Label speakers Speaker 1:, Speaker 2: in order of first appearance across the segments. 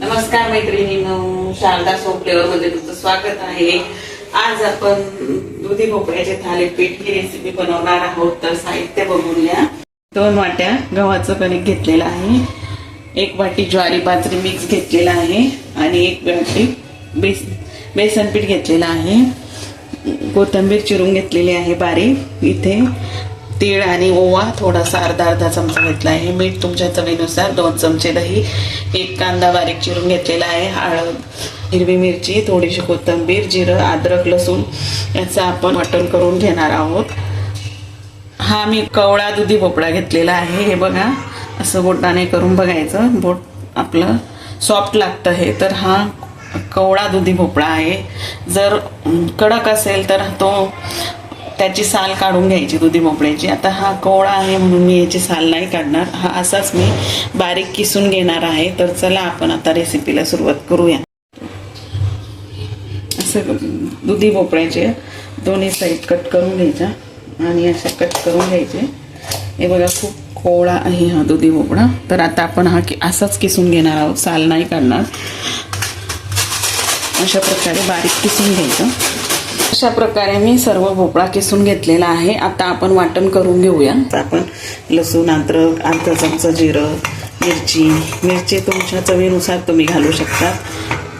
Speaker 1: नमस्कार मैत्रिणींनो शारदा सोपलेवर मध्ये तुमचं स्वागत आहे. आज आपण दुधी भोपळ्याचे थालीपीठ ही रेसिपी बनवणार आहोत. तर साहित्य बघूया. दोन वाट्या गव्हाचं कणिक घेतलेलं आहे. एक वाटी ज्वारी बाजरी मिक्स घेतलेला आहे. आणि एक वाटी बेस बेसन पीठ घेतलेलं आहे. कोथिंबीर चिरून घेतलेली आहे बारीक. इथे तीळ आणि ओवा थोडासा अर्धा अर्धा चमचा घेतला आहे. मीठ तुमच्या चवीनुसार दोन चमचे दही एक कांदा बारीक चिरून घेतलेला आहे. हळद हिरवी मिरची थोडीशी कोथिंबीर जिरं अद्रक लसूण याचं आपण वाटण करून घेणार आहोत. हा मी कवळा दुधी भोपळा घेतलेला आहे. हे बघा असं बोटाने करून बघायचं. बोट आपलं सॉफ्ट लागतं हे. तर हा कवळा दुधी भोपळा आहे. जर कडक असेल तर तो त्याची साल काढून घ्यायची दुधी भोपळ्याची. आता हा कवळा आहे म्हणून मी याची साल नाही काढणार. हा असाच मी बारीक किसून घेणार आहे. तर चला आपण आता रेसिपीला सुरुवात करूया. असं दुधी भोपळ्याचे दोन्ही साईड कट करून घ्यायच्या आणि अशा कट करून घ्यायचे. हे बघा खूप कोवळा आहे हा दुधी भोपळा. तर आता आपण हा कि असाच किसून घेणार आहोत. साल नाही काढणार. अशा प्रकारे बारीक किसून घ्यायचं. अशा प्रकारे मी सर्व भोपळा किसून घेतलेला आहे. आता आपण वाटण करून घेऊया. आपण लसूण अद्रक अर्धा चमचा जिरं मिरची. मिरची तुमच्या चवीनुसार तुम्ही घालू शकता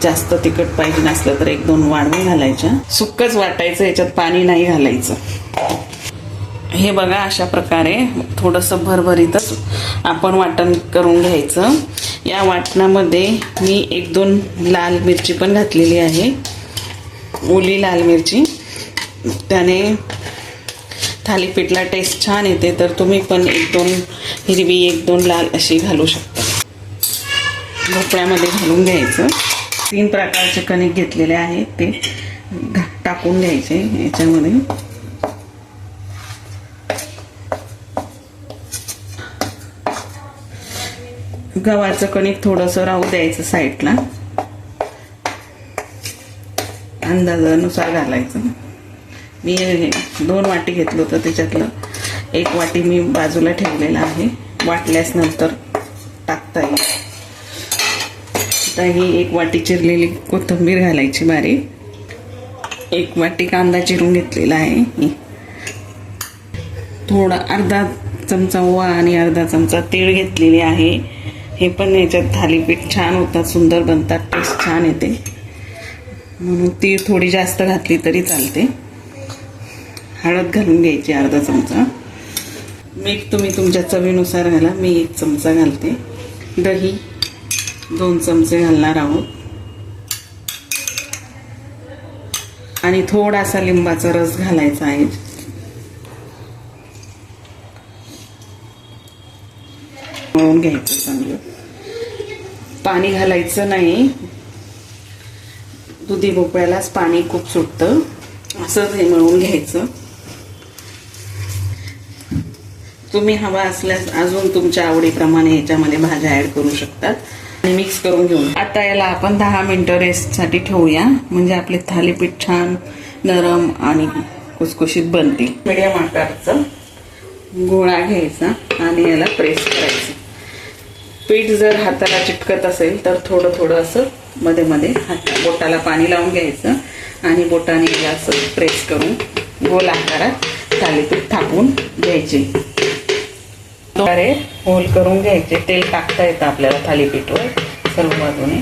Speaker 1: जास्त तिखट पाहिजे नसलं तर एक दोन वाढवून घालायच्या. सुक्कच वाटायचं याच्यात पाणी नाही घालायचं. हे बघा अशा प्रकारे थोडंसं भरभरीतच आपण वाटण करून घ्यायचं. या वाटणामध्ये मी एक दोन लाल मिरची पण घातलेली आहे. ओली लाल मिरची. त्याने थालीपीठला टेस्ट छान येते तर तुम्ही पण एक दोन हिरवी एक दोन लाल अशी घालू शकता. भोपळ्यामध्ये घालून घ्यायचं. तीन प्रकारचे कणिक घेतलेले आहेत ते. टाकून घ्यायचे याच्यामध्ये. गव्हाचं कणिक थोडंसं राहू द्यायचं साईडला अंदाजानुसार घालायचं. मी हे दोन वाटी घेतलं होतं त्याच्यातलं. एक वाटी मी बाजूला ठेवलेला आहे. वाटल्यास नंतर टाकता येईल. आता ही एक वाटी चिरलेली कोथिंबीर घालायची बारीक एक वाटी कांदा चिरून घेतलेला आहे थोडा अर्धा चमचा ओवा आणि अर्धा चमचा तीळ घेतलेली आहे. हे पण याच्यात थालीपीठ छान होतात सुंदर बनतात टेस्ट छान येते. म्हणून तीळ थोडी जास्त घातली तरी चालते. हळद घालून घ्यायची अर्धा चमचा. मीठ तुम्ही तुमच्या चवीनुसार घाला. मी एक चमचा घालते. दही दोन चमचे घालणार आहोत. आणि थोडासा लिंबाचा रस घालायचा आहे. मळून घ्यायचं चांगलं. पाणी घालायचं नाही. दुधी भोपळ्यालाच पाणी खूप सुटतं. असंच हे मळून घ्यायचं. तुम्ही हवा असल्यास अजून तुमच्या आवडीप्रमाणे याच्यामध्ये भाज्या ऍड करू शकतात. आणि मिक्स करून घेऊ आता याला आपण दहा मिनिटं रेस्टसाठी ठेवूया. म्हणजे आपले थालीपीठ छान नरम आणि कुसकुशीत बनतील. मीडियम आकारचं गोळा घ्यायचा आणि याला प्रेस करायचं. पीठ जर हाताला चिटकत असेल तर थोडं थोडं असं मध्ये मध्ये हात बोटाला पाणी लावून घ्यायचं. आणि बोटाने याला असं प्रेस करून गोल आकारात थालीपीठ थापून घ्यायचे. द्वारे होल करून घ्यायचे. तेल टाकता येतं आपल्याला थालीपीठवर सर्व बाजूने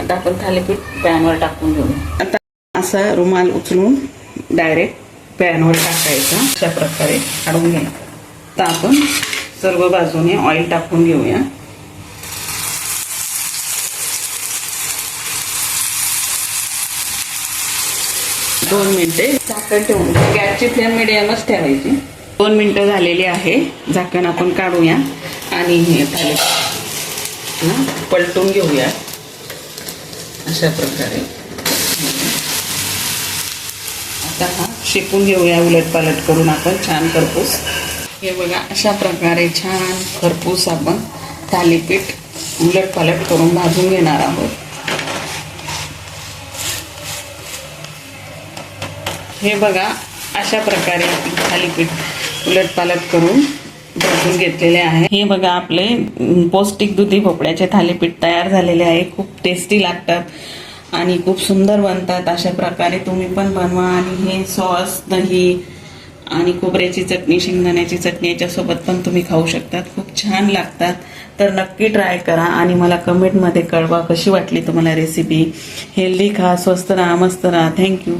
Speaker 1: आता आपण थालीपीठ पॅनवर टाकून घेऊ. आता असा रुमाल उचलून डायरेक्ट पॅनवर टाकायचा. अशा प्रकारे काढून घ्या आता आपण सर्व बाजूने ऑइल टाकून घेऊया. दोन मिनिटे झाकण ठेवून. गॅसची फ्लेम मिडियमच ठेवायची. दोन मिनटं झालेली आहे. झाकण आपण काढूया. आणि हे पलटून घेऊया. अशा प्रकारे. आता हा शेकून घेऊया. उलट पालट करून आपण छान खरपूस. हे बघा अशा प्रकारे छान खरपूस आपण थालीपीठ उलट पालट करून भाजून घेणार आहोत. हे बघा अशा प्रकारे थालीपीठ उलट पालट करून भाजून घेतलेले आहे. हे बघा आपले पौष्टिक दुधी भोपळ्याचे थालीपीठ तयार झालेले आहे. खूप टेस्टी लागतात आणि खूप सुंदर बनतात. अशा प्रकारे तुम्ही पण बनवा आणि हे सॉस दही आणि खोबऱ्याची चटणी शेंगदाण्याची चटणी याच्यासोबत पण तुम्ही खाऊ शकतात. खूप छान लागतात. तर नक्की ट्राय करा आणि मला कमेंटमध्ये कळवा कशी वाटली तुम्हाला रेसिपी हेल्दी खा स्वस्त राहा मस्त राहा. थँक्यू